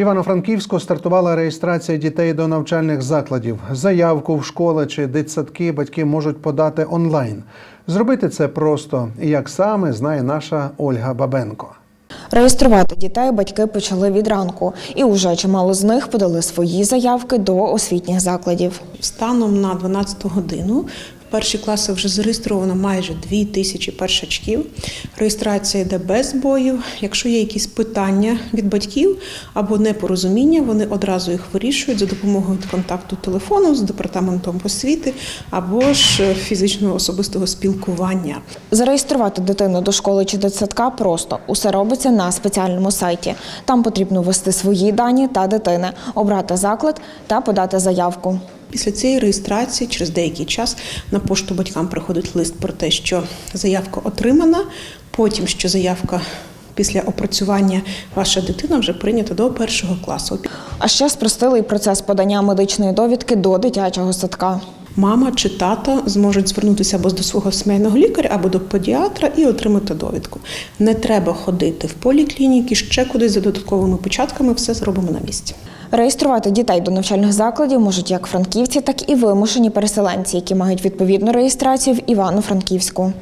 В Івано-Франківську стартувала реєстрація дітей до навчальних закладів. Заявку в школи чи дитсадки батьки можуть подати онлайн. Зробити це просто і як саме знає наша Ольга Бабенко. Реєструвати дітей батьки почали від ранку, і уже чимало з них подали свої заявки до освітніх закладів. Станом на 12 годину перші класи вже зареєстровано майже 2 тисячі першачків. Реєстрація йде без збоїв. Якщо є якісь питання від батьків або непорозуміння, вони одразу їх вирішують за допомогою контакту телефону з департаментом освіти або ж фізичного особистого спілкування. Зареєструвати дитину до школи чи дитсадка просто усе робиться на спеціальному сайті. Там потрібно ввести свої дані та дитини, обрати заклад та подати заявку. Після цієї реєстрації, через деякий час, на пошту батькам приходить лист про те, що заявка отримана. Потім, що заявка після опрацювання ваша дитина вже прийнята до першого класу. А ще спростили і процес подання медичної довідки до дитячого садка. Мама чи тато зможуть звернутися або до свого сімейного лікаря, або до педіатра і отримати довідку. Не треба ходити в поліклініки, ще кудись за додатковими початками. Все зробимо на місці. Реєструвати дітей до навчальних закладів можуть як франківці, так і вимушені переселенці, які мають відповідну реєстрацію в Івано-Франківську.